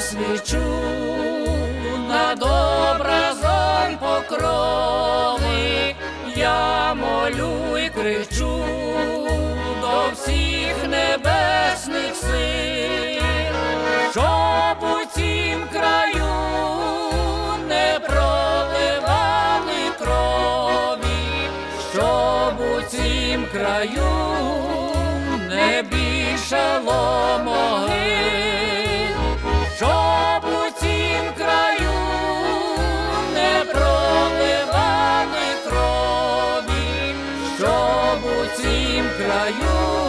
свічу над образом покрови, я молю і кричу до всіх небесних сил, щоб у цім краю не проливали крові, щоб у цім краю не більшало могил, цім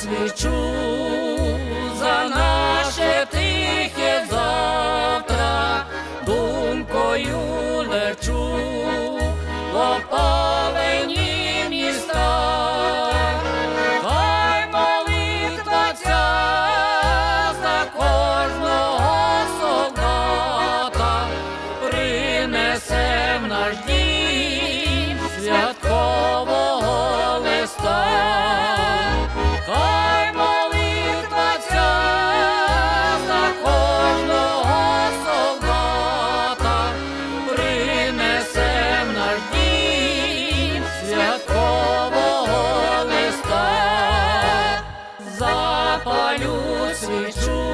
свічу за наше тихе завтра, думкою лечу свічу.